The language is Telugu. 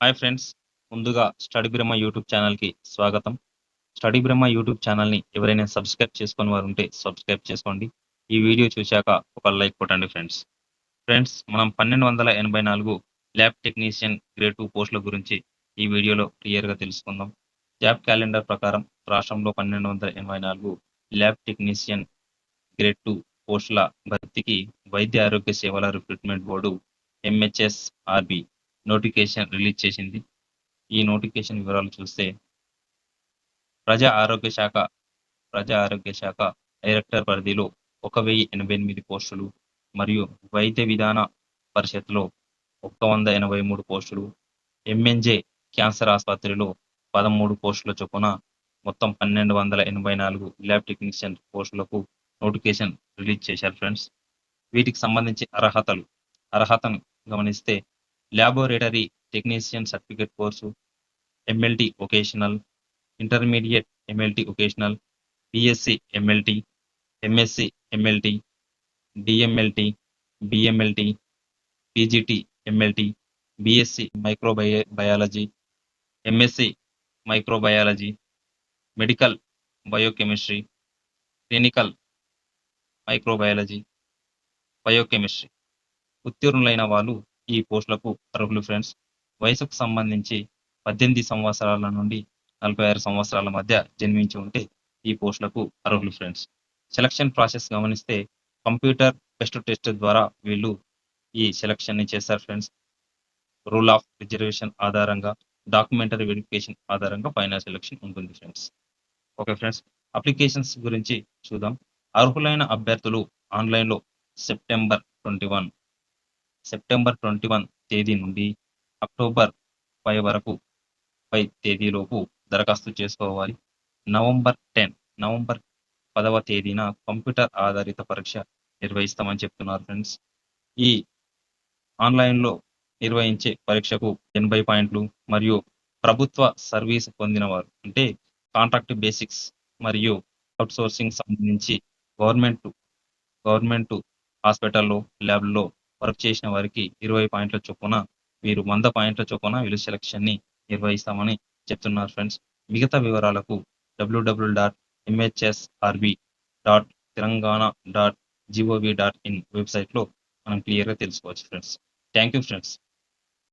హాయ్ ఫ్రెండ్స్ ముందుగా స్టడీ బ్రహ్మ యూట్యూబ్ ఛానల్కి స్వాగతం. స్టడీ బ్రహ్మ యూట్యూబ్ ఛానల్ని ఎవరైనా సబ్స్క్రైబ్ చేసుకొని వారు ఉంటే సబ్స్క్రైబ్ చేసుకోండి. ఈ వీడియో చూశాక ఒక లైక్ కొట్టండి ఫ్రెండ్స్. ఫ్రెండ్స్ మనం పన్నెండు వందల ఎనభై నాలుగు ల్యాబ్ టెక్నీషియన్ గ్రేడ్ టూ పోస్టుల గురించి ఈ వీడియోలో క్లియర్గా తెలుసుకుందాం. జాబ్ క్యాలెండర్ ప్రకారం రాష్ట్రంలో పన్నెండు వందల ఎనభై నాలుగు ల్యాబ్ టెక్నీషియన్ గ్రేడ్ టూ పోస్టుల భర్తీకి వైద్య ఆరోగ్య సేవల recruitment board MHSRB notification release చేసింది. ఈ నోటిఫికేషన్ వివరాలు చూస్తే ప్రజా ఆరోగ్య శాఖ ప్రజా ఆరోగ్య శాఖ డైరెక్టర్ పరిధిలో ఒక వెయ్యి ఎనభై ఎనిమిది పోస్టులు మరియు వైద్య విధాన పరిషత్లో ఒక వంద ఎనభై మూడు పోస్టులు ఎంఎన్జే క్యాన్సర్ ఆసుపత్రిలో పదమూడు పోస్టుల చొప్పున మొత్తం పన్నెండు వందల ఎనభై నాలుగు ల్యాబ్ టెక్నీషియన్ పోస్టులకు నోటిఫికేషన్ రిలీజ్ చేశారు ఫ్రెండ్స్. వీటికి సంబంధించి అర్హతలు అర్హతను గమనిస్తే laboratory technician certificate course MLT vocational intermediate MLT vocational BSc MLT MSc MLT DMLT BMLT PGT MLT BSc మైక్రోబయ biology MSc microbiology medical biochemistry clinical microbiology biochemistry ఉత్తీర్ణులైన వాళ్ళు ఈ పోస్టులకు అర్హులు ఫ్రెండ్స్ వయసుకు సంబంధించి పద్దెనిమిది సంవత్సరాల నుండి నలభై ఆరు సంవత్సరాల మధ్య జన్మించి ఉంటే ఈ పోస్టులకు అర్హులు ఫ్రెండ్స్ సెలక్షన్ ప్రాసెస్ గమనిస్తే కంప్యూటర్ బెస్ట్ టెస్ట్ ద్వారా వీళ్ళు ఈ సెలక్షన్ని చేశారు చేస్తారు ఫ్రెండ్స్ రూల్ ఆఫ్ రిజర్వేషన్ ఆధారంగా డాక్యుమెంటరీ వెరిఫికేషన్ ఆధారంగా ఫైనల్ సెలక్షన్ ఉంటుంది ఫ్రెండ్స్ ఓకే ఫ్రెండ్స్ అప్లికేషన్స్ గురించి చూద్దాం. అర్హులైన అభ్యర్థులు ఆన్లైన్లో September twenty one September twenty one తేదీ నుండి అక్టోబర్ ఫైవ్ వరకు ఫైవ్ తేదీలోపు దరఖాస్తు చేసుకోవాలి. నవంబర్ టెన్ నవంబర్ పదవ తేదీన కంప్యూటర్ ఆధారిత పరీక్ష నిర్వహిస్తామని చెప్తున్నారు ఫ్రెండ్స్. ఈ ఆన్లైన్లో నిర్వహించే పరీక్షకు ఎనభై పాయింట్లు మరియు ప్రభుత్వ సర్వీస్ పొందినవారు అంటే కాంట్రాక్ట్ బేసిక్స్ మరియు అవుట్సోర్సింగ్ సంబంధించి గవర్నమెంట్ గవర్నమెంట్ హాస్పిటల్లో ల్యాబ్లో వర్క్ చేసిన వారికి ఇరవై పాయింట్ల చొప్పున మీరు వంద పాయింట్ల చొప్పున విలువ సెలక్షన్ని నిర్వహిస్తామని చెప్తున్నారు ఫ్రెండ్స్. మిగతా వివరాలకు WW dot MHSRB dot Telangana dot GOV dot in వెబ్సైట్లో మనం క్లియర్గా తెలుసుకోవచ్చు ఫ్రెండ్స్. Thank you friends